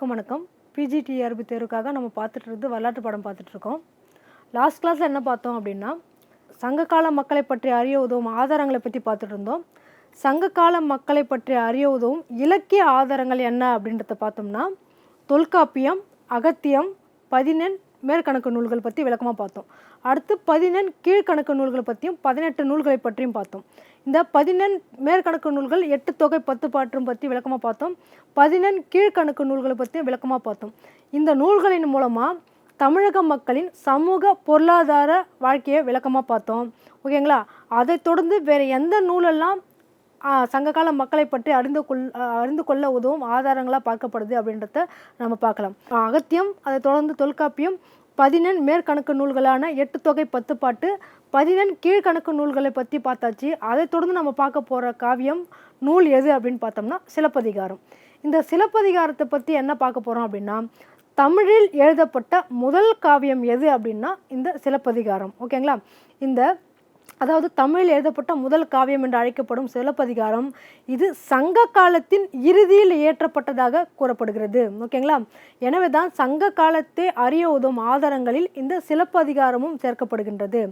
அனைவருக்கும் வணக்கம். பிஜிடிஆர்பி தேர்வுக்காக நம்ம பார்த்துட்டு வரலாற்று படம் பார்த்துட்ருக்கோம் லாஸ்ட் கிளாஸில் என்ன பார்த்தோம் அப்படின்னா சங்ககால மக்களை பற்றி அறிய உதவும் ஆதாரங்களை பற்றி பார்த்துட்டு இருந்தோம் சங்ககால மக்களை பற்றி அறிய உதவும் இலக்கிய ஆதாரங்கள் என்ன அப்படின்றத பார்த்தோம்னா தொல்காப்பியம் அகத்தியம் பதினெண் மேற்கணக்கு நூல்கள் பற்றி விளக்கமாக பார்த்தோம். அடுத்து பதினெண் கீழ்கணக்கு நூல்களை பற்றியும் பதினெட்டு நூல்களை பற்றியும் பார்த்தோம். இந்த பதினெண் மேற்கணக்கு நூல்கள் எட்டு தொகை பத்து பாற்றும் பற்றி விளக்கமாக பார்த்தோம். பதினெண் கீழ்கணக்கு நூல்களை பற்றியும் விளக்கமாக பார்த்தோம். இந்த நூல்களின் மூலமாக தமிழக மக்களின் சமூக பொருளாதார வாழ்க்கையை விளக்கமாக பார்த்தோம். ஓகேங்களா அதை தொடர்ந்து வேறு எந்த நூலெல்லாம் சங்ககால மக்களை பற்றி அறிந்து கொள் அறிந்து கொள்ள உதவும் ஆதாரங்களாக பார்க்கப்படுது அப்படின்றத நம்ம பார்க்கலாம். அகத்தியம் அதை தொடர்ந்து தொல்காப்பியம் பதினெண் மேற்கணக்கு நூல்களான எட்டு தொகை பத்து பாட்டு பதினெண் கீழ்கணக்கு நூல்களை பற்றி பார்த்தாச்சு. அதை தொடர்ந்து நம்ம பார்க்க போகிற காவியம் நூல் எது அப்படின்னு பார்த்தோம்னா சிலப்பதிகாரம். இந்த சிலப்பதிகாரத்தை பற்றி என்ன பார்க்க போகிறோம் அப்படின்னா தமிழில் எழுதப்பட்ட முதல் காவியம் எது அப்படின்னா இந்த சிலப்பதிகாரம். ஓகேங்களா? இந்த அதாவது தமிழில் எழுதப்பட்ட முதல் காவியம் என்று அழைக்கப்படும் சிலப்பதிகாரம் இது சங்க காலத்தின் இறுதியில் இயற்றப்பட்டதாக கூறப்படுகிறது. ஓகேங்களா? எனவே தான் சங்க காலத்தை அறிய உதவும் ஆதாரங்களில் இந்த சிலப்பதிகாரமும் சேர்க்கப்படுகின்றது.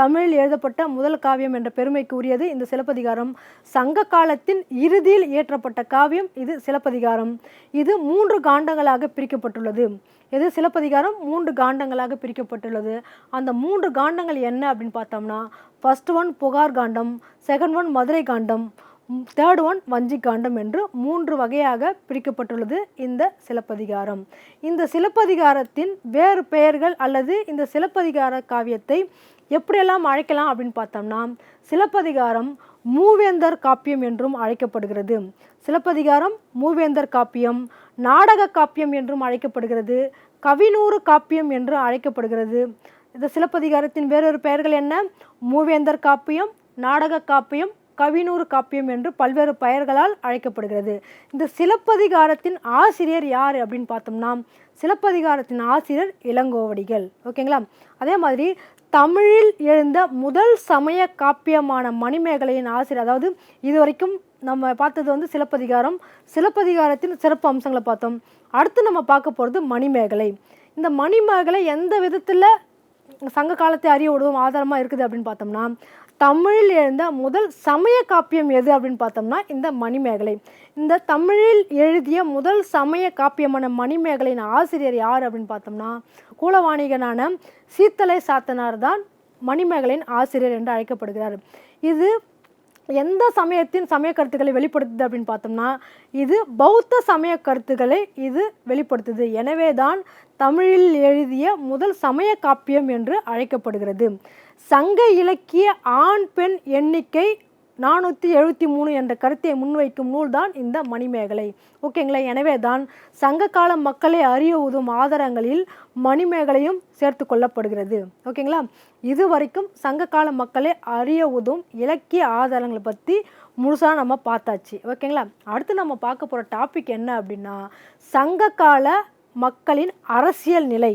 தமிழில் எழுதப்பட்ட முதல் காவியம் என்ற பெருமைக்கு உரியது இந்த சிலப்பதிகாரம். சங்க காலத்தின் இறுதியில் இயற்றப்பட்ட காவியம் இது சிலப்பதிகாரம். இது மூன்று காண்டங்களாக பிரிக்கப்பட்டுள்ளது. எது சிலப்பதிகாரம்? மூன்று காண்டங்களாக பிரிக்கப்பட்டுள்ளது. அந்த மூன்று காண்டங்கள் என்ன அப்படின்னு பார்த்தோம்னா ஃபஸ்ட் ஒன் புகார் காண்டம் செகண்ட் ஒன் மதுரை காண்டம் தேர்ட் ஒன் வஞ்சி காண்டம் என்று மூன்று வகையாக பிரிக்கப்பட்டுள்ளது இந்த சிலப்பதிகாரம். இந்த சிலப்பதிகாரத்தின் வேறு பெயர்கள் அல்லது இந்த சிலப்பதிகார காவியத்தை எப்படியெல்லாம் அழைக்கலாம் அப்படின்னு பார்த்தோம்னா சிலப்பதிகாரம் மூவேந்தர் காப்பியம் என்றும் அழைக்கப்படுகிறது. சிலப்பதிகாரம் மூவேந்தர் காப்பியம் நாடக காப்பியம் என்றும் அழைக்கப்படுகிறது கவினூறு காப்பியம் என்று அழைக்கப்படுகிறது. இந்த சிலப்பதிகாரத்தின் வேறொரு பெயர்கள் என்ன? மூவேந்தர் காப்பியம் நாடக காப்பியம் கவினூறு காப்பியம் என்று பல்வேறு பெயர்களால் அழைக்கப்படுகிறது. இந்த சிலப்பதிகாரத்தின் ஆசிரியர் யார் அப்படின்னு பார்த்தோம்னா சிலப்பதிகாரத்தின் ஆசிரியர் இளங்கோவடிகள். ஓகேங்களா? அதே மாதிரி தமிழில் எழுந்த முதல் சமய காப்பியமான மணிமேகலையின் ஆசிரியர் அதாவது இது வரைக்கும் நம்ம பார்த்தது வந்து சிலப்பதிகாரம். சிலப்பதிகாரத்தின் சிறப்பு அம்சங்களை பார்த்தோம். அடுத்து நம்ம பார்க்க போகிறது மணிமேகலை. இந்த மணிமேகலை எந்த விதத்தில் சங்க காலத்தை அறிய விடுவோம் ஆதாரமாக இருக்குது அப்படின்னு பார்த்தோம்னா தமிழில் எழுந்த முதல் சமய காப்பியம் எது அப்படின்னு பார்த்தோம்னா இந்த மணிமேகலை. இந்த தமிழில் எழுதிய முதல் சமய காப்பியமான மணிமேகலையின் ஆசிரியர் யார் அப்படின்னு பார்த்தோம்னா கூலவாணிகனான சீத்தலை சாத்தனார் தான் மணிமேகலையின் ஆசிரியர் என்று அழைக்கப்படுகிறார். இது எந்த சமயத்தின் சமய கருத்துக்களை வெளிப்படுத்துது அப்படின்னு பார்த்தோம்னா இது பௌத்த சமய கருத்துக்களை இது வெளிப்படுத்துது. எனவே தான் தமிழில் எழுதிய முதல் சமய காப்பியம் என்று அழைக்கப்படுகிறது. சங்க இலக்கிய ஆண் பெண் எண்ணிக்கை நானூற்றி எழுபத்தி மூணு என்ற கருத்தை முன்வைக்கும் நூல்தான் இந்த மணிமேகலை. ஓகேங்களா? எனவே தான் சங்ககால மக்களை அறிய உதவும் ஆதாரங்களில் மணிமேகலையும் சேர்த்து கொள்ளப்படுகிறது. ஓகேங்களா? இது வரைக்கும் சங்ககால மக்களை அறிய உதவும் இலக்கிய ஆதாரங்களை பற்றி முழுசாக நம்ம பார்த்தாச்சு. ஓகேங்களா? அடுத்து நம்ம பார்க்க போகிற டாபிக் என்ன அப்படின்னா சங்ககால மக்களின் அரசியல் நிலை.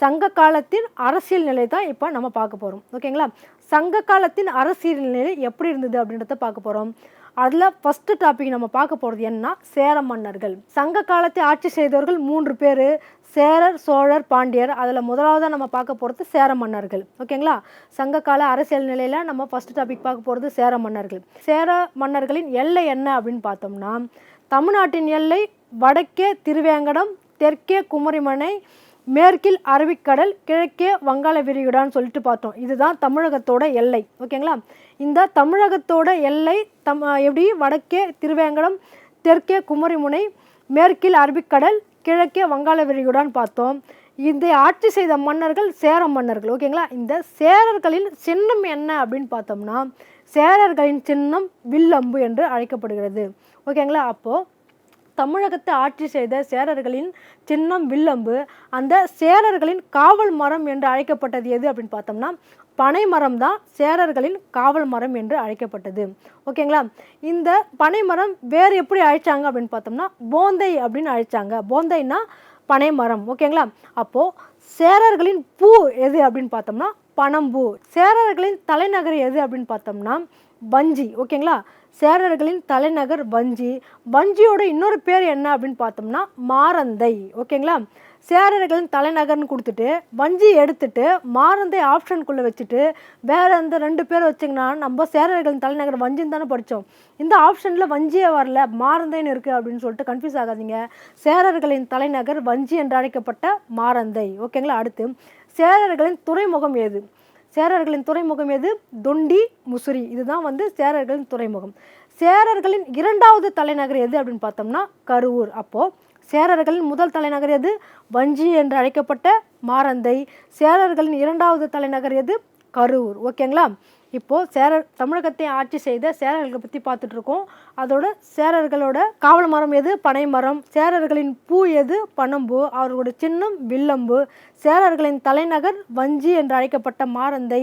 சங்க காலத்தின் அரசியல் நிலை தான் இப்போ நம்ம பார்க்க போகிறோம் ஓகேங்களா? சங்க காலத்தின் அரசியல் நிலை எப்படி இருந்தது அப்படின்றத பார்க்க போகிறோம் அதில் ஃபஸ்ட்டு டாபிக் நம்ம பார்க்க போகிறது என்னன்னா சேர மன்னர்கள். சங்க காலத்தை ஆட்சி செய்தவர்கள் மூன்று பேர் சேரர் சோழர் பாண்டியர். அதில் முதலாவதாக நம்ம பார்க்க போகிறது சேர மன்னர்கள். ஓகேங்களா சங்க கால அரசியல் நிலையில் நம்ம ஃபஸ்ட்டு டாபிக் பார்க்க போகிறது சேர மன்னர்கள். சேர மன்னர்களின் எல்லை என்ன அப்படின்னு பார்த்தோம்னா தமிழ்நாட்டின் எல்லை வடக்கே திருவேங்கடம் தெற்கே குமரிமனை மேற்கில் அரபிக்கடல் கிழக்கே வங்காள விரிகுடான்னு சொல்லிட்டு பார்த்தோம். இதுதான் தமிழகத்தோட எல்லை. ஓகேங்களா? இந்த தமிழகத்தோட எல்லை தம் எப்படி? வடக்கே திருவேங்கடம் தெற்கே குமரிமுனை மேற்கில் அரபிக்கடல் கிழக்கே வங்காள விரிகுடான்னு பார்த்தோம். இதை ஆட்சி செய்த மன்னர்கள் சேர மன்னர்கள். ஓகேங்களா? இந்த சேரர்களின் சின்னம் என்ன அப்படின்னு பார்த்தோம்னா சேரர்களின் சின்னம் வில்லம்பு என்று அழைக்கப்படுகிறது. ஓகேங்களா? அப்போது தமிழகத்தை ஆட்சி செய்த சேரர்களின் சின்னம் வில்லம்பு அந்த சேரர்களின் காவல் மரம் என்று அழைக்கப்பட்டது எது அப்படின்னு பார்த்தோம்னா பனை மரம் தான் சேரர்களின் காவல் மரம் என்று அழைக்கப்பட்டது. ஓகேங்களா? இந்த பனை மரம் வேறு எப்படி அழைச்சாங்க அப்படின்னு பார்த்தோம்னா போந்தை அப்படின்னு அழைச்சாங்க. போந்தைன்னா பனை மரம். ஓகேங்களா? அப்போது சேரர்களின் பூ எது அப்படின்னு பார்த்தோம்னா பனம்பூ. சேரர்களின் தலைநகர் எது அப்படின்னு பார்த்தோம்னா வஞ்சி ஓகேங்களா? சேரர்களின் தலைநகர் வஞ்சி. வஞ்சியோட இன்னொரு பேர் என்ன அப்படின்னு பார்த்தோம்னா மாரந்தை ஓகேங்களா? சேரர்களின் தலைநகர்னு கொடுத்துட்டு வஞ்சி எடுத்துட்டு மாரந்தை ஆப்ஷனுக்குள்ளே வச்சுட்டு வேற அந்த ரெண்டு பேர் வச்சிங்கன்னா நம்ம சேரர்களின் தலைநகர் வஞ்சின்னு தானே படித்தோம் இந்த ஆப்ஷனில் வஞ்சியே வரல மாரந்தைன்னு இருக்குது அப்படின்னு சொல்லிட்டு கன்ஃபியூஸ் ஆகாதீங்க. சேரர்களின் தலைநகர் வஞ்சி என்று அழைக்கப்பட்ட மாரந்தை ஓகேங்களா? அடுத்து சேரர்களின் துறைமுகம் ஏது? சேரர்களின் துறைமுகம் எது? தொண்டி முசிறி. இதுதான் வந்து சேரர்களின் துறைமுகம். சேரர்களின் இரண்டாவது தலைநகர் எது அப்படின்னு பார்த்தோம்னா கருவூர் அப்போது சேரர்களின் முதல் தலைநகர் எது? வஞ்சி என்று அழைக்கப்பட்ட மாரந்தை. சேரர்களின் இரண்டாவது தலைநகர் எது? கரூர். ஓகேங்களா? இப்போது சேரர் தமிழகத்தை ஆட்சி செய்த சேரர்களை பற்றி பார்த்துட்டு இருக்கோம் அதோட சேரர்களோட காவல் மரம் எது? பனை மரம். சேரர்களின் பூ எது? பனம்பூ. அவர்களோட சின்னம் வில்லம்பு. சேரர்களின் தலைநகர் வஞ்சி என்று அழைக்கப்பட்ட மாரந்தை.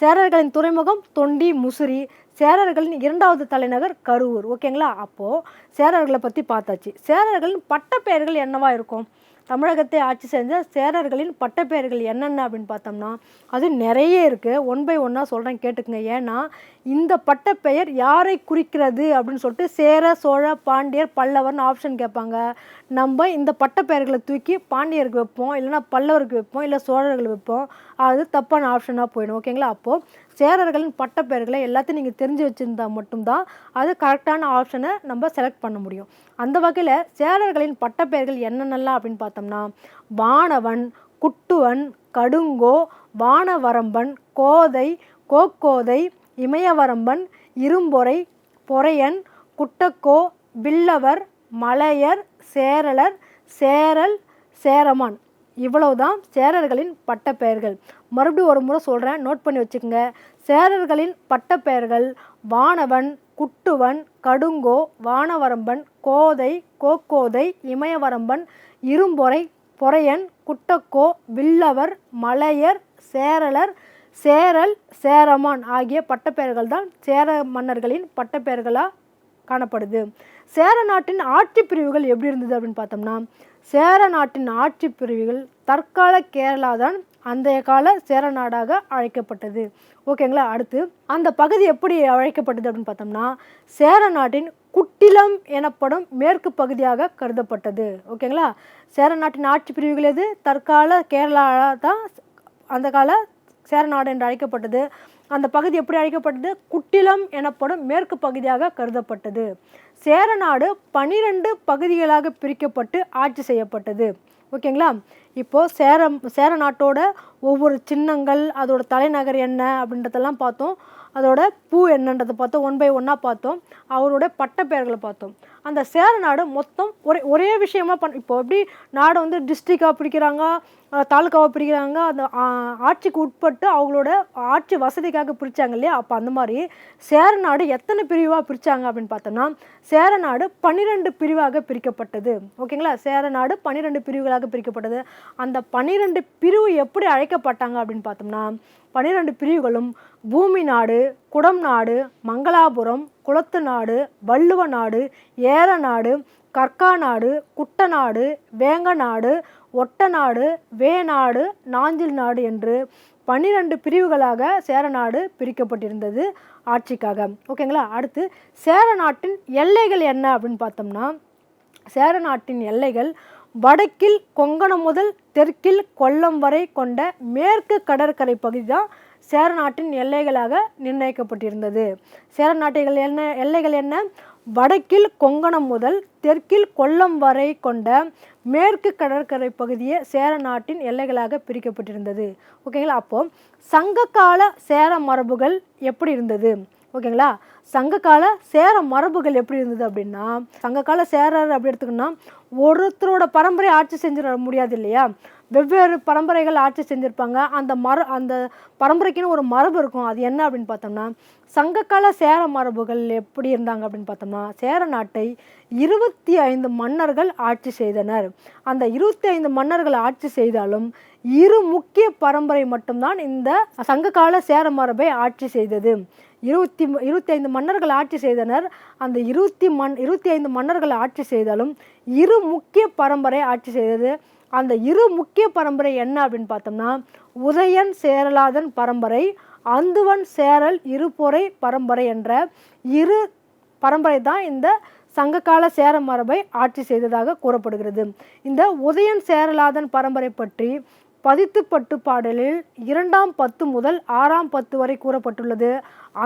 சேரர்களின் துறைமுகம் தொண்டி முசிறி. சேரர்களின் இரண்டாவது தலைநகர் கரூர். ஓகேங்களா? அப்போது சேரர்களை பற்றி பார்த்தாச்சு. சேரர்களின் பட்டப்பெயர்கள் என்னவா இருக்கும்? தமிழகத்தை ஆட்சி செஞ்ச சேரர்களின் பட்டப்பெயர்கள் என்னென்ன அப்படின்னு பார்த்தோம்னா அது நிறைய இருக்குது ஒன் பை ஒன்னாக சொல்கிறேன் கேட்டுக்குங்க. ஏன்னா இந்த பட்டப்பெயர் யாரை குறிக்கிறது அப்படின்னு சொல்லிட்டு சேர சோழ பாண்டியர் பல்லவர்னு ஆப்ஷன் கேட்பாங்க. நம்ம இந்த பட்டப்பெயர்களை தூக்கி பாண்டியருக்கு வைப்போம் இல்லைன்னா பல்லவருக்கு வைப்போம் இல்லை சோழர்கள் வைப்போம். அது தப்பான ஆப்ஷனாக போயிடும். ஓகேங்களா அப்போது சேரர்களின் பட்டப்பெயர்களை எல்லாத்தையும் நீங்கள் தெரிஞ்சு வச்சுருந்தா மட்டும்தான் அது கரெக்டான ஆப்ஷனை நம்ம செலக்ட் பண்ண முடியும். அந்த வகையில் சேரர்களின் பட்டப்பெயர்கள் என்னென்னலாம் அப்படின்னு பார்த்தோம்னா வானவன் குட்டுவன் கடுங்கோ வானவரம்பன் கோதை கோக்கோதை இமயவரம்பன் இரும்பொறை பொறையன் குட்டக்கோ வில்லவர் மலையர் சேரலர் சேரல் சேரமான். இவ்வளவுதான் சேரர்களின் பட்டப்பெயர்கள். மறுபடியும் ஒரு முறை சொல்கிறேன் நோட் பண்ணி வச்சுக்கோங்க. சேரர்களின் பட்டப்பெயர்கள் வானவன் குட்டுவன் கடுங்கோ வானவரம்பன் கோதை கோக்கோதை இமயவரம்பன் இரும்பொறை பொறையன் குட்டக்கோ வில்லவர் மலையர் சேரலர் சேரல் சேரமான் ஆகிய பட்டப்பெயர்கள் தான் சேர மன்னர்களின் பட்டப்பெயர்களாக காணப்படுது. சேர நாட்டின் ஆட்சி பிரிவுகள் எப்படி இருந்தது அப்படின்னு பார்த்தோம்னா சேர நாட்டின் ஆட்சி பிரிவுகள் தற்கால கேரளா தான் அந்தைய கால சேர நாடாக அழைக்கப்பட்டது. ஓகேங்களா அடுத்து அந்த பகுதி எப்படி அழைக்கப்பட்டது அப்படின்னு பார்த்தோம்னா சேர நாட்டின் குட்டிலம் எனப்படும் மேற்கு பகுதியாக கருதப்பட்டது. ஓகேங்களா சேர நாட்டின் ஆட்சி பிரிவுகள் எது? தற்கால கேரளா தான் அந்த கால சேர நாடு என்று அழைக்கப்பட்டது. பகுதி எப்படி அழைக்கப்பட்டது? குட்டிலம் எனப்படும் மேற்கு பகுதியாக கருதப்பட்டது. சேரநாடு பனிரெண்டு பகுதிகளாக பிரிக்கப்பட்டு ஆட்சி செய்யப்பட்டது. ஓகேங்களா? இப்போது சேரம் சேர நாட்டோட ஒவ்வொரு சின்னங்கள் அதோட தலைநகர் என்ன அப்படின்றதெல்லாம் பார்த்தோம். அதோட பூ என்னன்றதை பார்த்தோம். ஒன் பை ஒன்னாக பார்த்தோம். அவரோட பட்டப்பெயர்களை பார்த்தோம். அந்த சேர நாடு மொத்தம் ஒரே ஒரே விஷயமா பண் இப்போ எப்படி நாடை வந்து டிஸ்ட்ரிக்டாக பிரிக்கிறாங்க? தாலுக்காவை பிரிக்கிறாங்க. அந்த ஆட்சிக்கு உட்பட்டு அவங்களோட ஆட்சி வசதிக்காக பிரித்தாங்க இல்லையா? அப்போ அந்த மாதிரி சேர நாடு எத்தனை பிரிவாக பிரித்தாங்க அப்படின்னு பார்த்தோம்னா சேர நாடு பன்னிரெண்டு பிரிவாக பிரிக்கப்பட்டது. ஓகேங்களா? சேர நாடு பன்னிரெண்டு பிரிவுகளாக பிரிக்கப்பட்டது. அந்த பன்னிரெண்டு பிரிவு எப்படி அழைக்கப்பட்டாங்க அப்படின்னு பார்த்தோம்னா பன்னிரெண்டு பிரிவுகளும் பூமி நாடு குடம் நாடு மங்களாபுரம் குளத்து நாடு வள்ளுவ நாடு ஏர நாடு கற்கா நாடு குட்டை நாடு வேங்க நாடு ஒட்டநாடு வேநாடு நாஞ்சில் நாடு என்று பன்னிரண்டு பிரிவுகளாக சேரநாடு பிரிக்கப்பட்டிருந்தது ஆட்சிக்காக. ஓகேங்களா? அடுத்து சேர நாட்டின் எல்லைகள் என்ன அப்படின்னு பார்த்தோம்னா சேர நாட்டின் எல்லைகள் வடக்கில் கொங்கணம் முதல் தெற்கில் கொல்லம் வரை கொண்ட மேற்கு கடற்கரை பகுதி தான் சேர நாட்டின் எல்லைகளாக நிர்ணயிக்கப்பட்டிருந்தது. சேர நாட்டுகள் என்ன எல்லைகள் என்ன? வடக்கில் கொங்கணம் முதல் தெற்கில் கொல்லம் வரை கொண்ட மேற்கு கடற்கரை பகுதியே சேர நாட்டின் எல்லைகளாக பிரிக்கப்பட்டிருந்தது. ஓகேங்களா அப்போ சங்ககால சேர மரபுகள் எப்படி இருந்தது? ஓகேங்களா சங்ககால சேர மரபுகள் எப்படி இருந்தது அப்படின்னா சங்ககால சேரர் அப்படி எடுத்துக்கணும்னா ஒருத்தரோட பரம்பரை ஆட்சி செஞ்சிட முடியாது இல்லையா? வெவ்வேறு பரம்பரைகள் ஆட்சி செஞ்சுருப்பாங்க. அந்த மர அந்த பரம்பரைக்குன்னு ஒரு மரபு இருக்கும். அது என்ன அப்படின்னு பார்த்தோம்னா சங்ககால சேர மரபுகள் எப்படி இருந்தாங்க அப்படின்னு பார்த்தோம்னா சேர நாட்டை இருபத்தி ஐந்து மன்னர்கள் ஆட்சி செய்தனர். அந்த இருபத்தி ஐந்து மன்னர்கள் ஆட்சி செய்தாலும் இரு முக்கிய பரம்பரை மட்டும்தான் இந்த சங்ககால சேர மரபை ஆட்சி செய்தது. இருபத்தி இருபத்தி ஐந்து மன்னர்கள் ஆட்சி செய்தனர். அந்த இருபத்தி மண் இருபத்தி ஐந்து மன்னர்கள் ஆட்சி செய்தாலும் இரு முக்கிய பரம்பரை ஆட்சி செய்தது. அந்த இரு முக்கிய பரம்பரை என்ன அப்படின்னு பார்த்தோம்னா உதயன் சேரலாதன் பரம்பரை அந்துவன் சேரல் இருபொறை பரம்பரை என்ற இரு பரம்பரை தான் இந்த சங்ககால சேர மரபை ஆட்சி செய்ததாக கூறப்படுகிறது. இந்த உதயன் சேரலாதன் பரம்பரை பற்றி பதித்துப்பட்டு பாடலில் இரண்டாம் பத்து முதல் ஆறாம் பத்து வரை கூறப்பட்டுள்ளது.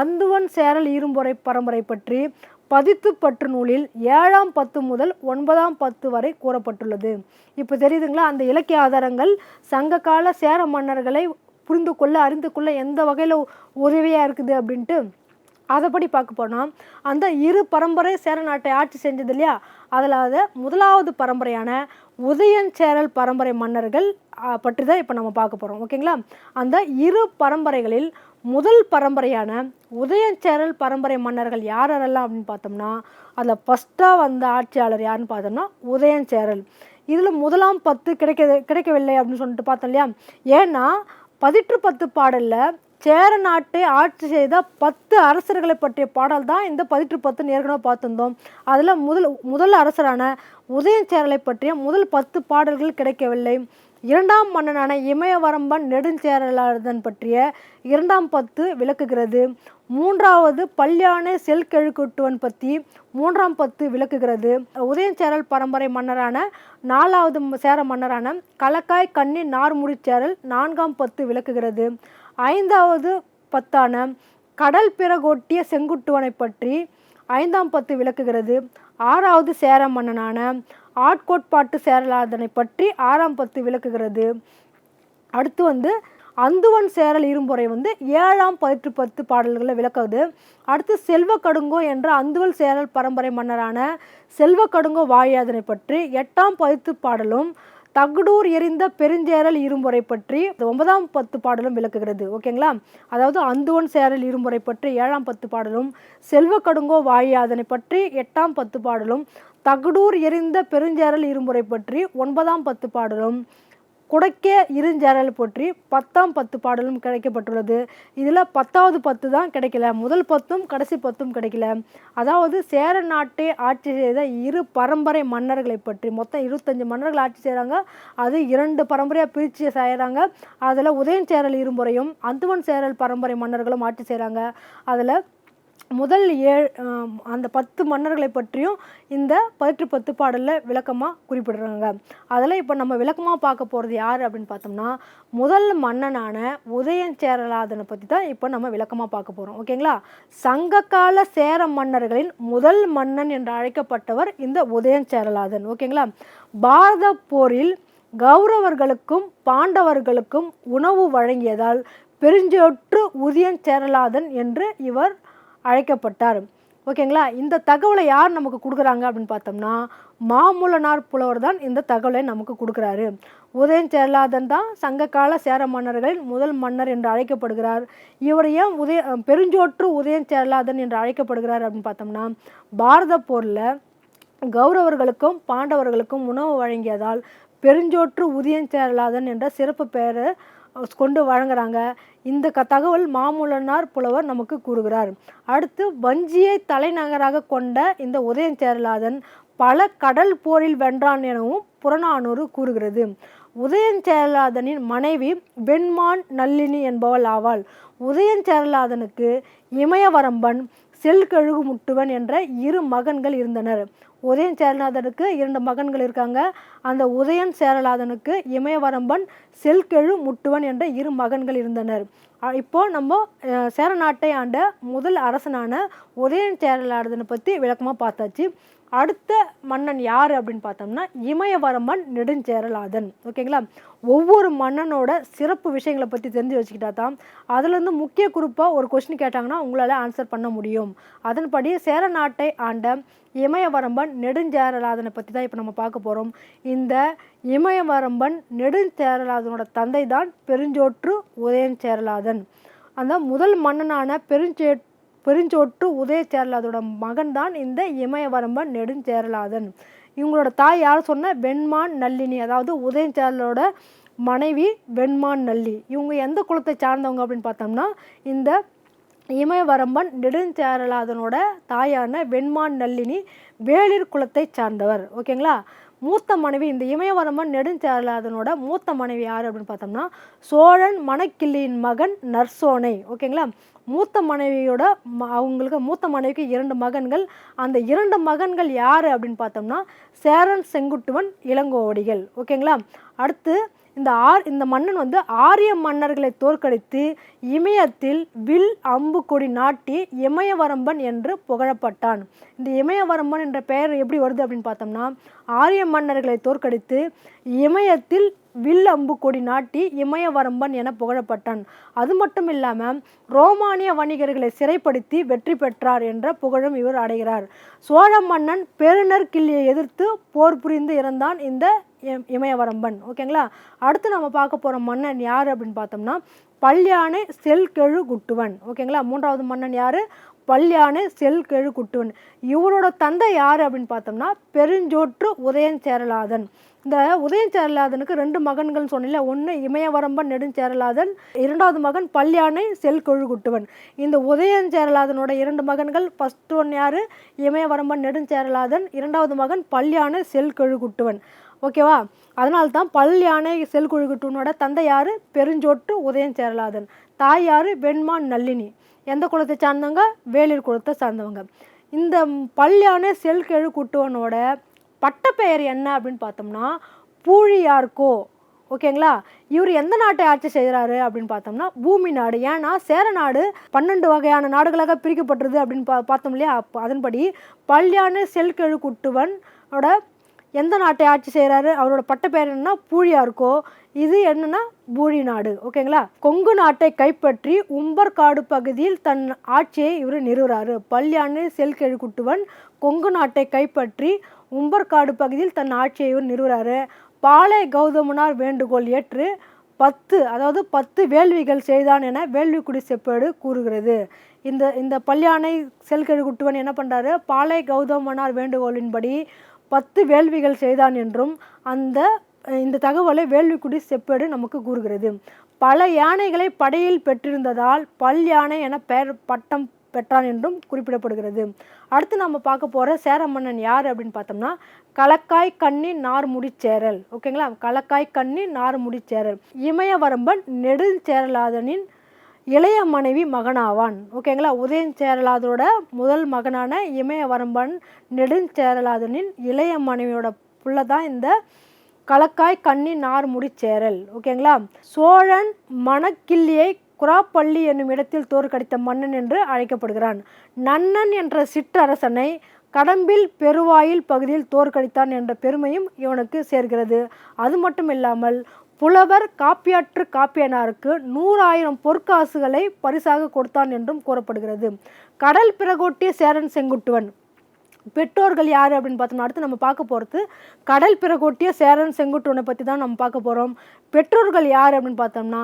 அந்துவன் சேரல் இரும்பொறை பரம்பரை பற்றி பதித்து பற்று நூலில் ஏழாம் பத்து முதல் ஒன்பதாம் பத்து வரை கூறப்பட்டுள்ளது. இப்போ தெரியுதுங்களா? அந்த இலக்கிய ஆதாரங்கள் சங்ககால சேர மன்னர்களை புரிந்து கொள்ள அறிந்து கொள்ள எந்த வகையில் உதவியாக இருக்குது அப்படின்ட்டு அதைப்படி பார்க்க போனால் அந்த இரு பரம்பரை சேர நாட்டை ஆட்சி செஞ்சது இல்லையா? அதில் முதலாவது பரம்பரையான உதயன் சேரல் பரம்பரை மன்னர்கள் பற்றி தான் இப்போ நம்ம பார்க்க போகிறோம் ஓகேங்களா? அந்த இரு பரம்பரைகளில் முதல் பரம்பரையான உதயஞ்சேரல் பரம்பரை மன்னர்கள் யார் யாரெல்லாம் அப்படின்னு பார்த்தோம்னா அதில் ஃபஸ்ட்டாக வந்த ஆட்சியாளர் யாருன்னு பார்த்தோம்னா உதயஞ்சேரல் இதில் முதலாம் பத்து கிடைக்க கிடைக்கவில்லை அப்படின்னு சொல்லிட்டு பார்த்தோம் இல்லையா? ஏன்னா பதிற்று பத்து பாடலில் சேர நாட்டை ஆட்சி செய்த பத்து அரசர்களை பற்றிய பாடல் தான் இந்த பதிற்று பத்து ஏற்கனவே பார்த்துருந்தோம். அதில் முதல் முதல் அரசரான உதயஞ்சேரலை பற்றிய முதல் பத்து பாடல்கள் கிடைக்கவில்லை. இரண்டாம் மன்னனான இமயவரம்பன் நெடுஞ்சேரலாதன் பற்றிய இரண்டாம் பத்து விளக்குகிறது. மூன்றாவது பல்யானை செல்கெழுக்குட்டுவன் பற்றி மூன்றாம் பத்து விளக்குகிறது. உதயஞ்சேரல் பரம்பரை மன்னரான நாலாவது சேர மன்னரான கலக்காய் கண்ணி நார்முடிச்சேரல் நான்காம் பத்து விளக்குகிறது. ஐந்தாவது பத்தான கடல் பிறகொட்டிய செங்குட்டுவனை பற்றி ஐந்தாம் பத்து விளக்குகிறது. ஆறாவது சேர மன்னனான ஆட்கோட்பாட்டு சேரலாதனை பற்றி ஆறாம் பத்து விளக்குகிறது. அடுத்து வந்து அந்துவன் சேரல் இரும்புரை வந்து ஏழாம் பதிற்று பத்து பாடல்களை விளக்குது அடுத்து செல்வ கடுங்கோ என்ற அந்துவல் சேரல் பரம்பரை மன்னரான செல்வ கடுங்கோ வாயாதனை பற்றி எட்டாம் பதித்து பாடலும் தகுடூர் எரிந்த பெருஞ்சேரல் இரும்புரை பற்றி ஒன்பதாம் பத்து பாடலும் விளக்குகிறது ஓகேங்களா? அதாவது அந்துவன் சேரல் இரும்புரை பற்றி ஏழாம் பத்து பாடலும் செல்வ கடுங்கோ வாயாதனை பற்றி எட்டாம் பத்து பாடலும் தகுடூர் எரிந்த பெருஞ்சேரல் இரும்புரை பற்றி ஒன்பதாம் பத்து பாடலும் குடைக்க இருஞ்சேரல் பற்றி பத்தாம் பத்து பாடலும் கிடைக்கப்பட்டுள்ளது. இதில் பத்தாவது பத்து தான் கிடைக்கல. முதல் பத்தும் கடைசி பத்தும் கிடைக்கல. அதாவது சேர நாட்டை ஆட்சி செய்த இரு பரம்பரை மன்னர்களை பற்றி மொத்தம் இருபத்தஞ்சு மன்னர்கள் ஆட்சி செய்கிறாங்க. அது இரண்டு பரம்பரையாக பிரித்து செய்கிறாங்க. அதில் உதயன் சேரல் இருமுறையும் அந்துவன் சேரல் பரம்பரை மன்னர்களும் ஆட்சி செய்கிறாங்க. அதில் முதல் ஏழு அந்த பத்து மன்னர்களை பற்றியும் இந்த பதிற்று பத்து பாடலில் விளக்கமாக குறிப்பிடுறாங்க. அதில் இப்போ நம்ம விளக்கமாக பார்க்க போகிறது யார் அப்படின்னு பார்த்தோம்னா முதல் மன்னனான உதயன் சேரலாதனை பற்றி தான் இப்போ நம்ம விளக்கமாக பார்க்க போகிறோம் ஓகேங்களா சங்ககால சேர மன்னர்களின் முதல் மன்னன் என்று அழைக்கப்பட்டவர் இந்த உதயன் சேரலாதன். ஓகேங்களா பாரத போரில் கௌரவர்களுக்கும் பாண்டவர்களுக்கும் உணவு வழங்கியதால் பெருஞ்சொற்று உதயன் சேரலாதன் என்று இவர் அழைக்கப்பட்டார். ஓகேங்களா? இந்த தகவலை யார் நமக்கு கொடுக்குறாங்க அப்படின்னு பார்த்தோம்னா மாமூலனார் புலவர் தான் இந்த தகவலை நமக்கு கொடுக்குறாரு. உதயன் சேரலாதன் தான் சங்ககால சேர மன்னர்களின் முதல் மன்னர் என்று அழைக்கப்படுகிறார். இவர் ஏன் உதய பெருஞ்சோற்று உதயன் சேரலாதன் என்று அழைக்கப்படுகிறார் அப்படின்னு பார்த்தோம்னா பாரத போரில் கௌரவர்களுக்கும் பாண்டவர்களுக்கும் உணவு வழங்கியதால் பெருஞ்சோற்று உதயன் சேரலாதன் என்ற சிறப்பு பெயரை கொண்டு வழங்குறாங்க. இந்த க தகவல் மாமூலனார் புலவர் நமக்கு கூறுகிறார். அடுத்து வஞ்சியை தலைநகராக கொண்ட இந்த உதயஞ்சேரலாதன் பல கடல் போரில் வென்றான் எனவும் புறநானூறு கூறுகிறது. உதயஞ்சேரலாதனின் மனைவி வெண்மான் நல்லினி என்பவள் ஆவாள். உதயஞ்சேரலாதனுக்கு இமயவரம்பன் செல்கழுகு முட்டுவன் என்ற இரு மகன்கள் இருந்தனர். உதயன் சேரலாதனுக்கு இரண்டு மகன்கள் இருக்காங்க. அந்த உதயன் சேரலாதனுக்கு இமயவரம்பன் செல்கெழு முட்டுவன் என்ற இரு மகன்கள் இருந்தனர். இப்போது இப்போ நம்ம சேரநாட்டை சேர நாட்டை ஆண்ட முதல் அரசனான உதயன் சேரலாதனை பற்றி விளக்கமாக பார்த்தாச்சு. அடுத்த மன்னன் யார் அப்படின்னு பார்த்தோம்னா இமயவரம்பன் நெடுஞ்சேரலாதன் ஓகேங்களா? ஒவ்வொரு மன்னனோட சிறப்பு விஷயங்களை பற்றி தெரிஞ்சு வச்சுக்கிட்டா தான் அதுலேருந்து முக்கிய குறிப்பாக ஒரு கொஸ்டின் கேட்டாங்கன்னா உங்களால் ஆன்சர் பண்ண முடியும். அதன்படி சேர நாட்டை ஆண்ட இமயவரம்பன் நெடுஞ்சேரலாதனை பற்றி தான் இப்போ நம்ம பார்க்க போகிறோம் இந்த இமயவரம்பன் நெடுஞ்சேரலாதனோட தந்தை தான் பெருஞ்சோற்று உதயன் சேரலாதன் அந்த முதல் மன்னனான பெருஞ்சே பெருஞ்சோற்று உதயச்சேரலாதோட மகன் தான் இந்த இமயவரம்பன் நெடுஞ்சேரலாதன். இவங்களோட தாய் யார் சொன்ன? வெண்மான் நல்லினி அதாவது உதயச்சேரலோட மனைவி வெண்மான் நல்லி. இவங்க எந்த குலத்தை சார்ந்தவங்க அப்படின்னு பார்த்தோம்னா இந்த இமயவரம்பன் நெடுஞ்சேரலாதனோட தாயான வெண்மான் நல்லினி வேளிர் குலத்தை சார்ந்தவர். ஓகேங்களா? மூத்த மனைவி இந்த இமயவரமன் நெடுஞ்சேரலாதனோட மூத்த மனைவி யார் அப்படின்னு பார்த்தோம்னா சோழன் மணக்கிள்ளியின் மகன் நர்சோனை ஓகேங்களா? மூத்த மனைவியோட ம- அவங்களுக்கு மூத்த மனைவிக்கு இரண்டு மகன்கள். அந்த இரண்டு மகன்கள் யார் அப்படின்னு பார்த்தோம்னா சேரன் செங்குட்டுவன் இளங்கோவடிகள். ஓகேங்களா? அடுத்து இந்த ஆர் இந்த மன்னன் வந்து ஆரிய மன்னர்களை தோற்கடித்து இமயத்தில் வில் அம்பு கொடி நாட்டி இமயவரம்பன் என்று புகழப்பட்டான். இந்த இமயவரம்பன் என்ற பெயர் எப்படி வருது அப்படின்னு பார்த்தோம்னா ஆரிய மன்னர்களை தோற்கடித்து இமயத்தில் வில் அம்பு கொடி நாட்டி இமயவரம்பன் என புகழப்பட்டான். அது மட்டும் இல்லாமல் ரோமானிய வணிகர்களை சிறைப்படுத்தி வெற்றி பெற்றார் என்ற புகழும் இவர் அடைகிறார். சோழ மன்னன் பெருநர் கிள்ளியை எதிர்த்து போர் புரிந்து இறந்தான் இந்த இம்- இமயவரம்பன். ஓகேங்களா? அடுத்து நம்ம பார்க்க போகிற மன்னன் யார் அப்படின்னு பார்த்தோம்னா பல்யானை செல்கெழு குட்டுவன். ஓகேங்களா? மூன்றாவது மன்னன் யார்? பல்யானை செல்கெழு குட்டுவன். இவரோட தந்தை யார் அப்படின்னு பார்த்தோம்னா பெருஞ்சோற்று உதயன் சேரலாதன். இந்த உதயம் சேரலாதனுக்கு ரெண்டு மகன்கள் சொன்னில ஒன்று இமயவரம்பன் நெடுஞ்சேரலாதன் இரண்டாவது மகன் பல்யானை செல்கொழு குட்டுவன் இந்த உதயம் சேரலாதனோட இரண்டு மகன்கள் ஃபஸ்ட் ஒன் யார்? இமயவரம்பன் நெடுஞ்சேரலாதன் இரண்டாவது மகன் பல்யானை செல் குட்டுவன் ஓகேவா அதனால தான் பல் யானை செல்குழு குட்டுவனோட தந்தை யார்? பெருஞ்சோட்டு உதயம் சேரலாதன். தாய் யார்? வெண்மான் நல்லினி எந்த குலத்தை சார்ந்தவங்க? வேளிர் குலத்தை சார்ந்தவங்க. இந்த பல் யானை செல்கெழு குட்டுவனோட பட்டப்பெயர் என்ன அப்படின்னு பார்த்தோம்னா பூழியார்கோ. ஓகேங்களா? இவர் எந்த நாட்டை ஆட்சி செய்கிறாரு அப்படின்னு பார்த்தோம்னா பூமி நாடு. ஏன்னா சேர நாடு பன்னெண்டு வகையான நாடுகளாக பிரிக்கப்பட்டுருது அப்படின்னு பா பார்த்தோம் இல்லையா? அப்போ அதன்படி பல்யானை செல்கெழு குட்டுவனோட எந்த நாட்டை ஆட்சி செய்கிறாரு? அவரோட பட்டப்பெயர் என்னன்னா பூழியார்கோ. இது என்னென்னா பூழி நாடு. ஓகேங்களா? கொங்கு நாட்டை கைப்பற்றி உம்பர்காடு பகுதியில் தன் ஆட்சியை இவர் நிறுவுறாரு. பல்யானை செல்கெழு குட்டுவன் கொங்கு நாட்டை கைப்பற்றி உம்பர்காடு பகுதியில் தன் ஆட்சியை இவர் நிறுவுறாரு. பாலை கௌதமனார் வேண்டுகோள் ஏற்று பத்து அதாவது பத்து வேள்விகள் செய்தான் என வேள்விக்குடி செப்பேடு கூறுகிறது. இந்த இந்த பல்யானை செல்கெழு குட்டுவன் என்ன பண்ணுறாரு பாலை கௌதமனார் வேண்டுகோளின்படி பத்து வேள்விகள் செய்தான் என்றும் அந்த இந்த தகவலை வேள்விக்குடி செப்பேடு நமக்கு கூறுகிறது. பல யானைகளை படையில் பெற்றிருந்ததால் பல் யானை என பெயர் பட்டம் பெற்றான் என்றும் குறிப்பிடப்படுகிறது. அடுத்து நம்ம பார்க்க போகிற சேர மன்னன் யார் அப்படின்னு பார்த்தோம்னா கலக்காய் கண்ணி நார்முடிச்சேரல் ஓகேங்களா கலக்காய் கண்ணி நார்முடிச்சேரல் இமயவரம்பன் நெடுஞ்சேரலாதனின் இளைய மனைவி மகனாவான். ஓகேங்களா உதயஞ்சேரலாதரோட முதல் மகனான இமயவரம்பன் நெடுஞ்சேரலாதனின் இளைய மனைவியோட புள்ள தான் இந்த கலக்காய் கண்ணி நார்முடி சேரல். ஓகேங்களா சோழன் மணக்கிள்ளியை குராப்பள்ளி என்னும் இடத்தில் தோற்கடித்த மன்னன் என்று அழைக்கப்படுகிறான். நன்னன் என்ற சிற்றரசனை கடம்பில் பெருவாயில் பகுதியில் தோற்கடித்தான் என்ற பெருமையும் இவனுக்கு சேர்கிறது. அது மட்டும் இல்லாமல் புலவர் காப்பியாற்று காப்பியனாருக்கு நூறாயிரம் பொற்காசுகளை பரிசாக கொடுத்தான் என்றும் கூறப்படுகிறது. கடல் பிறகோட்டிய சேரன் செங்குட்டுவன் பெற்றோர்கள் யார் அப்படின்னு பார்த்தோம்னா அடுத்து நம்ம பார்க்க போகிறது கடல் பிறகோட்டிய சேரன் செங்குட்டுவனை பற்றி தான் நம்ம பார்க்க போகிறோம் பெற்றோர்கள் யார் அப்படின்னு பார்த்தோம்னா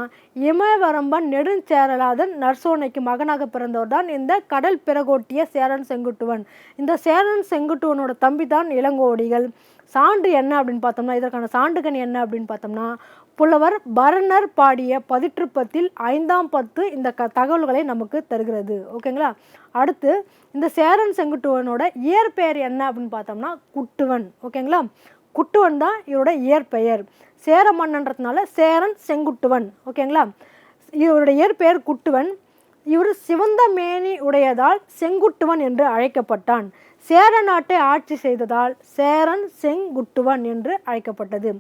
இமயவரம்பன் நெடுஞ்சேரலாதன் நர்சோனைக்கு மகனாக பிறந்தவர் தான் இந்த கடல் பிறகோட்டிய சேரன் செங்குட்டுவன். இந்த சேரன் செங்குட்டுவனோட தம்பி தான் இளங்கோடிகள். சான்று என்ன அப்படின்னு பார்த்தோம்னா இதற்கான சான்றுகன் என்ன அப்படின்னு பார்த்தோம்னா புலவர் பரணர் பாடிய பதிற்றுப்பத்தில் ஐந்தாம் பத்து இந்த க தகவல்களை நமக்கு தருகிறது. ஓகேங்களா? அடுத்து இந்த சேரன் செங்குட்டுவனோட இயற்பெயர் என்ன அப்படின்னு பார்த்தோம்னா குட்டுவன். ஓகேங்களா? குட்டுவன் தான் இவரோட இயற்பெயர். சேர மன்னன்றதுனால சேரன் செங்குட்டுவன். ஓகேங்களா? இவருடைய இயற்பெயர் குட்டுவன். இவர் சிவந்த மேனி உடையதால் செங்குட்டுவன் என்று அழைக்கப்பட்டான். சேர நாட்டை ஆட்சி செய்ததால் சேரன் செங்குட்டுவன் என்று அழைக்கப்பட்டது.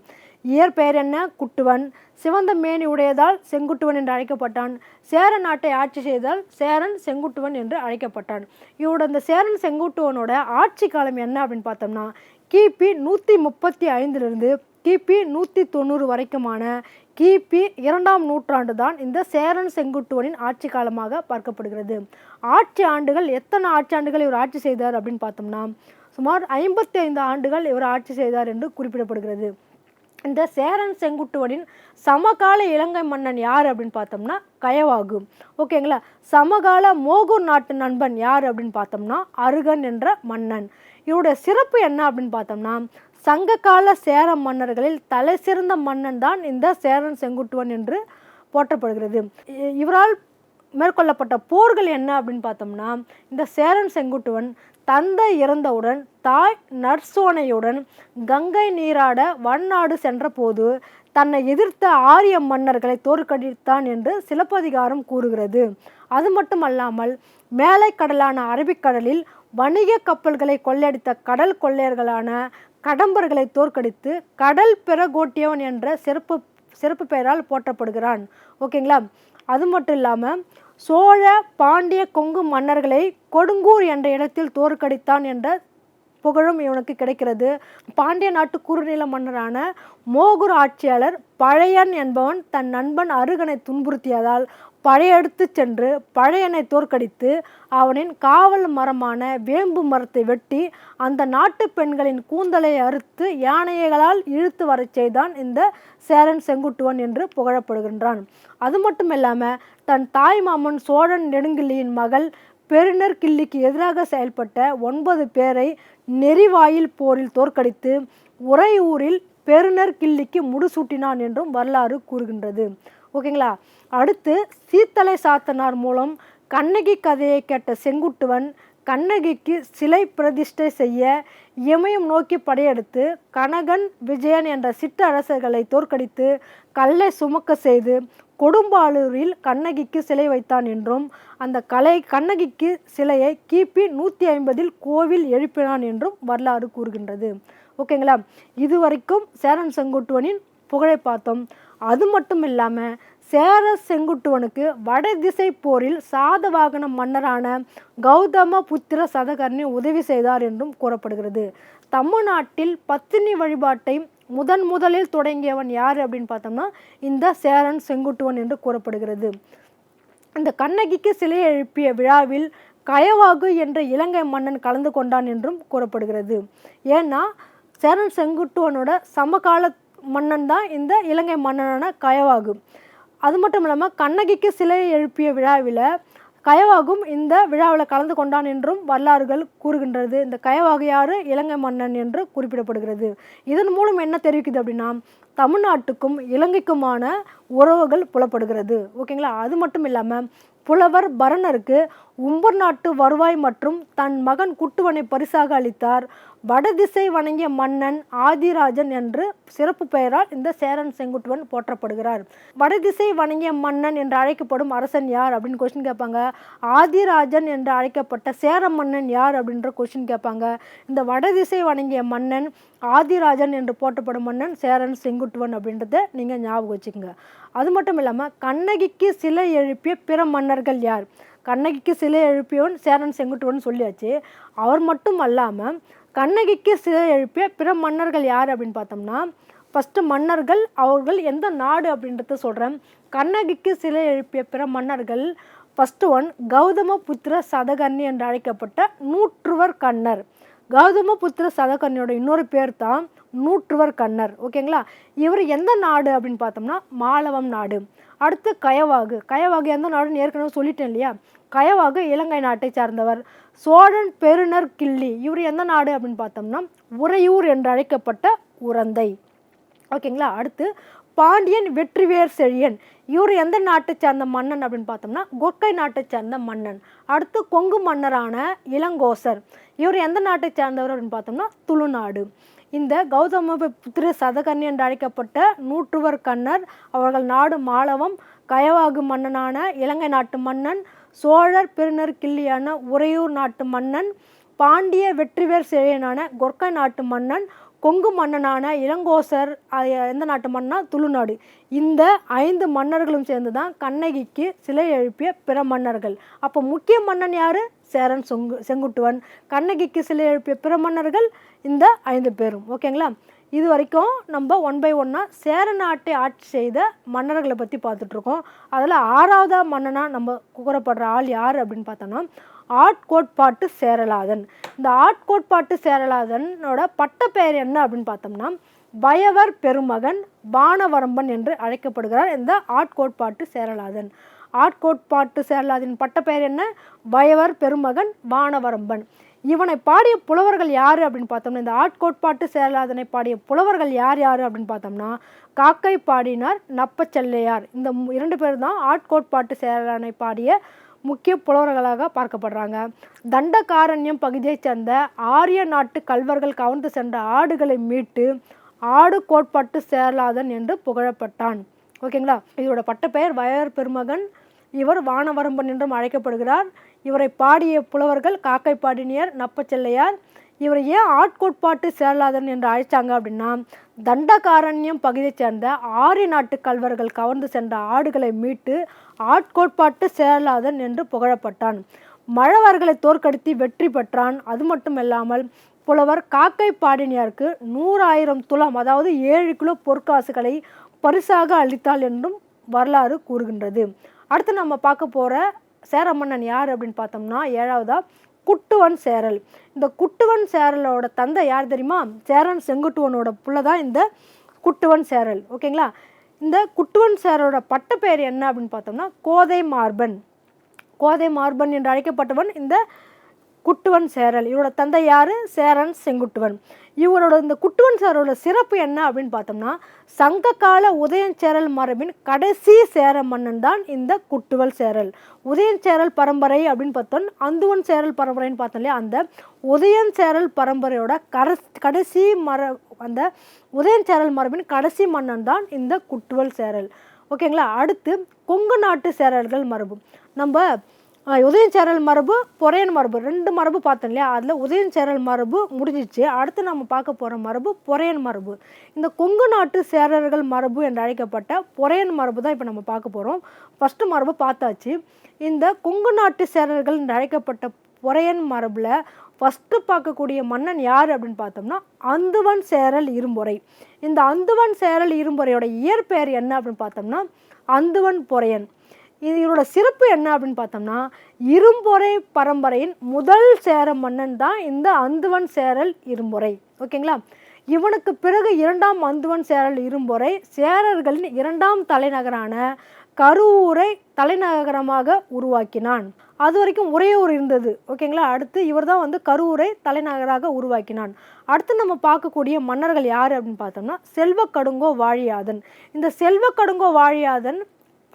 இயற்பெயர் என்ன குட்டுவன்? சிவந்த மேனி உடையதால் செங்குட்டுவன் என்று அழைக்கப்பட்டான். சேர நாட்டை ஆட்சி செய்தால் சேரன் செங்குட்டுவன் என்று அழைக்கப்பட்டான். இவரோட இந்த சேரன் செங்குட்டுவனோட ஆட்சி காலம் என்ன அப்படின்னு பார்த்தோம்னா கிபி நூற்றி முப்பத்தி ஐந்திலிருந்து கிபி நூற்றி தொண்ணூறு வரைக்குமான கிபி இரண்டாம் நூற்றாண்டு தான் இந்த சேரன் செங்குட்டுவனின் ஆட்சி காலமாக பார்க்கப்படுகிறது. ஆட்சி ஆண்டுகள் எத்தனை ஆட்சி ஆண்டுகள் இவர் ஆட்சி செய்தார் அப்படின்னு பார்த்தோம்னா சுமார் ஐம்பத்தி ஐந்து ஆண்டுகள் இவர் ஆட்சி செய்தார் என்று குறிப்பிடப்படுகிறது. இந்த சேரன் செங்குட்டுவனின் சமகால இலங்கை மன்னன் யார் அப்படின்னு பார்த்தோம்னா கயவாகு. ஓகேங்களா சமகால மோகூர் நாட்டு நண்பன் யார் அப்படின்னு பார்த்தோம்னா அருகன் என்ற மன்னன். இவருடைய சிறப்பு என்ன அப்படின்னு பார்த்தோம்னா சங்ககால சேர மன்னர்களில் தலை சிறந்த மன்னன் தான் இந்த சேரன் செங்குட்டுவன் என்று போற்றப்படுகிறது. இ- இவரால் மேற்கொள்ளப்பட்ட போர்கள் என்ன அப்படின்னு பார்த்தோம்னா இந்த சேரன் செங்குட்டுவன் தந்தை இறந்தவுடன் தாய் நற்சோனையுடன் கங்கை நீராட வன்னாடு சென்றபோது தன்னை எதிர்த்த ஆரிய மன்னர்களை தோற்கடித்தான் என்று சிலப்பதிகாரம் கூறுகிறது. அது மட்டுமல்லாமல் மேலை கடலான அரபிக்கடலில் வணிக கப்பல்களை கொள்ளையடித்த கடல் கொள்ளையர்களான கடம்பர்களை தோற்கடித்து கடல் பெறகோட்டியவன் என்ற சிறப்பு சிறப்பு பெயரால் போற்றப்படுகிறான். ஓகேங்களா? அது மட்டும் இல்லாமல் சோழ பாண்டிய கொங்கு மன்னர்களை கொடுங்கூர் என்ற இடத்தில் தோற்கடித்தான் என்ற புகழும் இவனுக்கு கிடைக்கிறது. பாண்டிய நாட்டு குறுநில மன்னரான மோகுர் ஆட்சியாளர் பழையன் என்பவன் தன் நண்பன் அருகனை துன்புறுத்தியதால் பழையெடுத்து சென்று பழையனை தோற்கடித்து அவனின் காவல் மரமான வேம்பு மரத்தை வெட்டி அந்த நாட்டு பெண்களின் கூந்தலை அறுத்து யானைகளால் இழுத்து வரச் செய்தான் இந்த சேரன் செங்குட்டுவன் என்று புகழப்படுகின்றான். அது மட்டும் இல்லாமல் தன் தாய் மாமன் சோழன் நெடுங்கிள்ளியின் மகள் பெருநர் கிள்ளிக்கு எதிராக செயல்பட்ட ஒன்பது பேரை நெறிவாயில் போரில் தோற்கடித்து உறையூரில் பெருநர் கிள்ளிக்கு முடிசூட்டினான் என்றும் வரலாறு கூறுகின்றது. ஓகேங்களா? அடுத்து சீத்தலை சாத்தனார் மூலம் கண்ணகி கதையை கேட்ட செங்குட்டுவன் கண்ணகிக்கு சிலை பிரதிஷ்டை செய்ய இமயம் நோக்கி படையெடுத்து கனகன் விஜயன் என்ற சிற்றரசர்களை தோற்கடித்து கல்லை சுமக்க செய்து கொடும்பாளூரில் கண்ணகிக்கு சிலை வைத்தான் என்றும் அந்த கலை கண்ணகிக்கு சிலையை கிபி நூற்றி ஐம்பதில் கோவில் எழுப்பினான் என்றும் வரலாறு கூறுகின்றது. ஓகேங்களா? இது வரைக்கும் சேரன் செங்குட்டுவனின் புகழை பார்த்தோம். அது மட்டும் இல்லாமல் சேர செங்குட்டுவனுக்கு வடதிசை போரில் சாதவாகன மன்னரான கௌதம புத்திர சதகர்ணி உதவி செய்தார் என்றும் கூறப்படுகிறது. தமிழ்நாட்டில் பத்தினி வழிபாட்டை முதன் முதலில் தொடங்கியவன் யார் அப்படின்னு பார்த்தோம்னா இந்த சேரன் செங்குட்டுவன் என்று கூறப்படுகிறது. இந்த கண்ணகிக்கு சிலை எழுப்பிய விழாவில் கயவாகு என்ற இலங்கை மன்னன் கலந்து கொண்டான் என்றும் கூறப்படுகிறது. ஏன்னா சேரன் செங்குட்டுவனோட சமகால மன்னன் தான் இந்த இலங்கை மன்னனான கயவாகு. அது மட்டும் இல்லாமல் கண்ணகிக்கு சிலை எழுப்பிய விழாவில் கயவாகும் இந்த விழாவில் கலந்து கொண்டான் என்றும் வரலாறுகள் கூறுகின்றது. இந்த கயவாகு இலங்கை மன்னன் என்று குறிப்பிடப்படுகிறது. இதன் மூலம் என்ன தெரிவிக்குது அப்படின்னா தமிழ்நாட்டுக்கும் இலங்கைக்குமான உறவுகள் புலப்படுகிறது. ஓகேங்களா? அது மட்டும் இல்லாமல் புலவர் பரணருக்கு உம்பர் நாட்டு வருவாய் மற்றும் தன் மகன் குட்டுவனை பரிசாக அளித்தார். வடதிசை வணங்கிய மன்னன் ஆதிராஜன் என்று சிறப்பு பெயரால் இந்த சேரன் செங்குட்டுவன் போற்றப்படுகிறார். வடதிசை வணங்கிய மன்னன் என்று அழைக்கப்படும் அரசன் யார் அப்படின்னு கொஸ்டின் கேட்பாங்க. ஆதிராஜன் என்று அழைக்கப்பட்ட சேர மன்னன் யார் அப்படின்ற கொஸ்டின் கேட்பாங்க. இந்த வடதிசை வணங்கிய மன்னன் ஆதிராஜன் என்று போற்றப்படும் மன்னன் சேரன் செங்குட்டுவன் அப்படின்றத நீங்கள் ஞாபகம் வச்சுக்கோங்க. அது மட்டும் இல்லாமல் கண்ணகிக்கு சிலை எழுப்பிய பிற மன்னர்கள் யார்? கண்ணகிக்கு சிலை எழுப்பியவன் சேரன் செங்குட்டுவன் சொல்லியாச்சு. அவர் மட்டும் அல்லாமல் கண்ணகிக்கு சிலை எழுப்பிய பிற மன்னர்கள் யார் அப்படின்னு பார்த்தோம்னா ஃபஸ்ட்டு மன்னர்கள் அவர்கள் எந்த நாடு அப்படின்றத சொல்கிறேன் கண்ணகிக்கு சிலை எழுப்பிய பிற மன்னர்கள் ஃபஸ்ட்டு ஒன் கௌதம புத்திர சதகர்ணி என்று அழைக்கப்பட்ட நூற்றுவர் கண்ணர். கௌதம புத்திர சதகர்ணியோட இன்னொரு பேர் தான் நூற்றுவர் கண்ணர். ஓகேங்களா? இவர் எந்த நாடு அப்படின்னு பார்த்தோம்னா மாலவம் நாடு. அடுத்து கயவாகு. கயவாகு எந்த நாடுன்னு ஏற்கனவே சொல்லிட்டேன் இல்லையா கயவாகு இலங்கை நாட்டை சார்ந்தவர். சோழன் பெருநர் கிள்ளி. இவர் எந்த நாடு அப்படின்னு பார்த்தோம்னா உறையூர் என்று அழைக்கப்பட்ட உரந்தை. ஓகேங்களா? அடுத்து பாண்டியன் வெற்றிவேர் செழியன். இவர் எந்த நாட்டை சேர்ந்த மன்னன் அப்படின்னு பார்த்தோம்னா கொற்கை நாட்டை சேர்ந்த மன்னன். அடுத்து கொங்கு மன்னரான இளங்கோசர். இவர் எந்த நாட்டை சேர்ந்தவர் அப்படின்னு பார்த்தோம்னா துளுநாடு. இந்த கௌதம புத்திர சதகர்ணி என்று அழைக்கப்பட்ட நூற்றுவர் கண்ணர் அவர்கள் நாடு மாளவம் கயவாகு மன்னனான இலங்கை நாட்டு மன்னன் சோழர் பெருநர் கிள்ளியான உறையூர் நாட்டு மன்னன் பாண்டிய வெற்றிவேர் செழியனான கொர்க்க நாட்டு மன்னன் கொங்கு மன்னனான இளங்கோசர் எந்த நாட்டு மன்னா துளுநாடு. இந்த ஐந்து மன்னர்களும் சேர்ந்து தான் கண்ணகிக்கு சிலை எழுப்பிய பிற மன்னர்கள். அப்போ முக்கிய மன்னன் யார்? சேரன் சொங்கு செங்குட்டுவன் கண்ணகிக்கு சிலை எழுப்பிய பிற மன்னர்கள் இந்த ஐந்து பேரும். ஓகேங்களா? இது வரைக்கும் நம்ம ஒன் பை ஒன்னாக சேர நாட்டை ஆட்சி செய்த மன்னர்களை பற்றி பார்த்துட்ருக்கோம். அதில் ஆறாவதா மன்னனாக நம்ம கூறப்படுற ஆள் யார் அப்படின்னு பார்த்தோன்னா ஆட்கோட்பாட்டு சேரலாதன். இந்த ஆட்கோட்பாட்டு சேரலாதனோட பட்டப்பெயர் என்ன அப்படின்னு பார்த்தோம்னா பயவர் பெருமகன் பானவரம்பன் என்று அழைக்கப்படுகிறார் இந்த ஆட்கோட்பாட்டு சேரலாதன். ஆட்கோட்பாட்டு சேரலாதன் பட்டப்பெயர் என்ன? பயவர் பெருமகன் வானவரம்பன். இவனை பாடிய புலவர்கள் யார் அப்படின்னு பார்த்தோம்னா இந்த ஆட்கோட்பாட்டு சேரலாதனை பாடிய புலவர்கள் யார் யார் அப்படின்னு பார்த்தோம்னா காக்கை பாடினார் நப்பச்செல்லையார். இந்த இரண்டு பேர் தான் ஆட்கோட்பாட்டு செயலாதனை பாடிய முக்கிய புலவர்களாக பார்க்கப்படுறாங்க. தண்டகாரண்யம் பகுதியைச் சேர்ந்த ஆரிய நாட்டு கல்வர்கள் கவர்ந்து சென்ற ஆடுகளை மீட்டு ஆடு கோட்பாட்டு சேரலாதன் என்று புகழப்பட்டான். ஓகேங்களா? இதோட பட்டப்பெயர் வயர் பெருமகன் இவர் வானவரம்பன் என்றும் அழைக்கப்படுகிறார். இவரை பாடிய புலவர்கள் காக்கை பாடினியர் நப்பச்செல்லையார் இவரை ஏன் ஆட்கோட்பாட்டு சேரலாதன் என்று அழைச்சாங்க அப்படின்னா தண்டகாரண்யம் பகுதியைச் சேர்ந்த ஆரிய நாட்டு கல்வர்கள் கவர்ந்து சென்ற ஆடுகளை மீட்டு ஆட்கோட்பாட்டு சேரலாதன் என்று புகழப்பட்டான். மழவர்களை தோற்கடித்து வெற்றி பெற்றான். அது மட்டும் இல்லாமல் புலவர் காக்கை பாடினியாருக்கு நூறாயிரம் துளம் அதாவது ஏழு கிலோ பொற்காசுகளை பரிசாக அளித்தாள் என்றும் வரலாறு கூறுகின்றது. அடுத்து நம்ம பார்க்க போகிற சேர மன்னன் யார் அப்படின்னு பார்த்தோம்னா ஏழாவதாக குட்டுவன் சேரல். இந்த குட்டுவன் சேரலோட தந்தை யார் தெரியுமா? சேரன் செங்குட்டுவனோட புள்ள தான் இந்த குட்டுவன் சேரல். ஓகேங்களா? இந்த குட்டுவன் சேரலோட பட்டப்பெயர் என்ன அப்படின்னு பார்த்தோம்னா கோதை மார்பன் கோதை மார்பன் என்று அழைக்கப்பட்டவன் இந்த குட்டுவன் சேரல். இவரோட தந்தை யார்? சேரன் செங்குட்டுவன். இவரோட இந்த குட்டுவன் சேரோட சிறப்பு என்ன அப்படின்னு பார்த்தோம்னா சங்ககால உதயஞ்சேரல் மரபின் கடைசி சேர மன்னன் தான் இந்த குட்டுவல் சேரல். உதயஞ்சேரல் பரம்பரை அப்படின்னு பார்த்தோம். அந்துவன் சேரல் பரம்பரைன்னு பார்த்தோம் இல்லையா? அந்த உதயஞ்சேரல் பரம்பரையோட கடை கடைசி மர அந்த உதயஞ்சேரல் மரபின் கடைசி மன்னன் தான் இந்த குட்டுவல் சேரல். ஓகேங்களா? அடுத்து கொங்கு நாட்டு சேரல்கள் மரபு. நம்ம உதயஞ்சேரல் மரபு பொறையன் மரபு ரெண்டு மரபு பார்த்தோம் இல்லையா? அதில் உதயஞ்சேரல் மரபு முடிஞ்சிச்சு. அடுத்து நம்ம பார்க்க போகிற மரபு பொறையன் மரபு. இந்த கொங்கு நாட்டு சேரர்கள் மரபு என்று அழைக்கப்பட்ட பொறையன் மரபு தான் இப்போ நம்ம பார்க்க போகிறோம் ஃபஸ்ட்டு மரபு பார்த்தாச்சு. இந்த கொங்கு நாட்டு சேரர்கள் என்று அழைக்கப்பட்ட பொறையன் மரபில் ஃபஸ்ட்டு பார்க்கக்கூடிய மன்னன் யார் அப்படின்னு பார்த்தோம்னா அந்துவன் சேரல் இரும்பொறை. இந்த அந்துவன் சேரல் இரும்பொறையோட இயற்பெயர் என்ன அப்படின்னு பார்த்தோம்னா அந்துவன் பொறையன். இது இவரோட சிறப்பு என்ன அப்படின்னு பார்த்தோம்னா இரும்பொறை பரம்பரையின் முதல் சேர மன்னன் தான் இந்த அந்துவன் சேரல் இரும்பொறை. ஓகேங்களா? இவனுக்கு பிறகு இரண்டாம் அந்துவன் சேரல் இரும்பொறை சேரர்களின் இரண்டாம் தலைநகரான கருவூரை தலைநகரமாக உருவாக்கினான். அது வரைக்கும் ஒரே ஊர் இருந்தது. ஓகேங்களா? அடுத்து இவர் தான் வந்து கருவூரை தலைநகராக உருவாக்கினான். அடுத்து நம்ம பார்க்கக்கூடிய மன்னர்கள் யார் அப்படின்னு பார்த்தோம்னா செல்வக்கடுங்கோ வாழியாதன். இந்த செல்வக்கடுங்கோ வாழியாதன்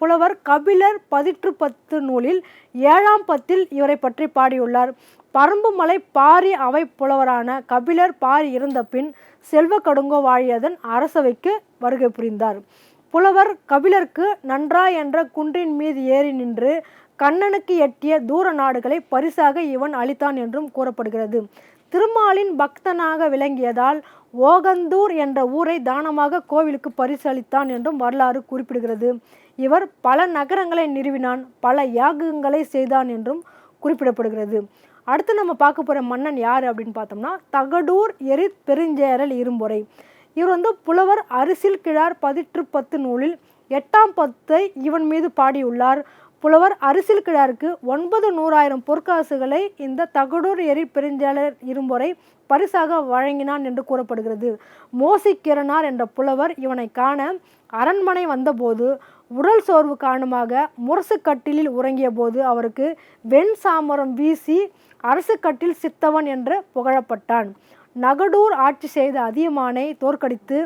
புலவர் கபிலர் பதிற்று பத்து நூலில் ஏழாம் பத்தில் இவரை பற்றி பாடியுள்ளார். பரம்புமலை பாரி அவை புலவரான கபிலர் பாரி இருந்த பின் செல்வக்கடுங்கோ வாழியதன் அரசவைக்கு வருகை புரிந்தார். புலவர் கபிலருக்கு நன்றா என்ற குன்றின் மீது ஏறி நின்று கண்ணனுக்கு எட்டிய தூர நாடுகளை பரிசாக இவன் அளித்தான் என்றும் கூறப்படுகிறது. திருமாலின் பக்தனாக விளங்கியதால் ஓகந்தூர் என்ற ஊரை தானமாக கோவிலுக்கு பரிசு அளித்தான் என்றும் வரலாறு குறிப்பிடுகிறது. இவர் பல நகரங்களை நிறுவினான் பல யாகங்களை செய்தான் என்றும் குறிப்பிடப்படுகிறது. அடுத்து நம்ம பார்க்க போகிற மன்னன் யார் அப்படின்னு பார்த்தோம்னா தகடூர் எரி பெருஞ்சேரல் இரும்பொறை. இவர் வந்து புலவர் அரிசில் கிழார் பதிற்று பத்து நூலில் எட்டாம் பத்தை இவன் மீது பாடியுள்ளார். புலவர் அரிசில் கிழாருக்கு ஒன்பது நூறாயிரம் பொற்காசுகளை இந்த தகடூர் எரி பெருஞ்சேலர் இரும்பொறை பரிசாக வழங்கினான் என்று கூறப்படுகிறது. மோசிக்கிரனார் என்ற புலவர் இவனை காண அரண்மனை வந்தபோது உடல் சோர்வு காரணமாக முரசு கட்டிலில் உறங்கிய போது அவருக்கு வெண் சாமரம் வீசி அரசு கட்டில் சித்தவன் என்று புகழப்பட்டான். நகடூர் ஆட்சி செய்த அதியமானை தோற்கடித்து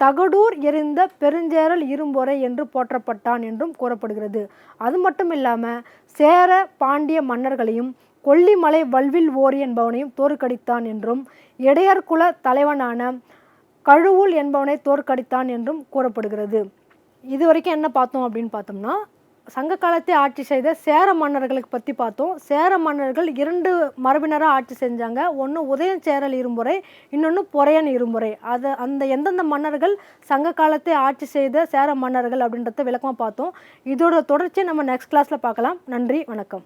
தகடூர் எரிந்த பெருஞ்சேரல் இரும்பொறை என்று போற்றப்பட்டான் என்றும் கூறப்படுகிறது. அது மட்டும் இல்லாமல் சேர பாண்டிய மன்னர்களையும் கொல்லிமலை வல்வில் ஓரி என்பவனையும் தோற்கடித்தான் என்றும் இடையர்குல தலைவனான கழுவூல் என்பவனை தோற்கடித்தான் என்றும் கூறப்படுகிறது. இது வரைக்கும் என்ன பார்த்தோம் அப்படின்னு பார்த்தோம்னா சங்க காலத்தை ஆட்சி செய்த சேர மன்னர்களுக்கு பற்றி பார்த்தோம். சேர மன்னர்கள் இரண்டு மரபினராக ஆட்சி செஞ்சாங்க. ஒன்று உதயஞ்சேரல் இருமுறை இன்னொன்று பொறையன் இருமுறை அது அந்த எந்தெந்த மன்னர்கள் சங்க காலத்தை ஆட்சி செய்த சேர மன்னர்கள் அப்படின்றத விளக்கமாக பார்த்தோம். இதோட தொடர்ச்சியை நம்ம நெக்ஸ்ட் கிளாஸில் பார்க்கலாம். நன்றி வணக்கம்.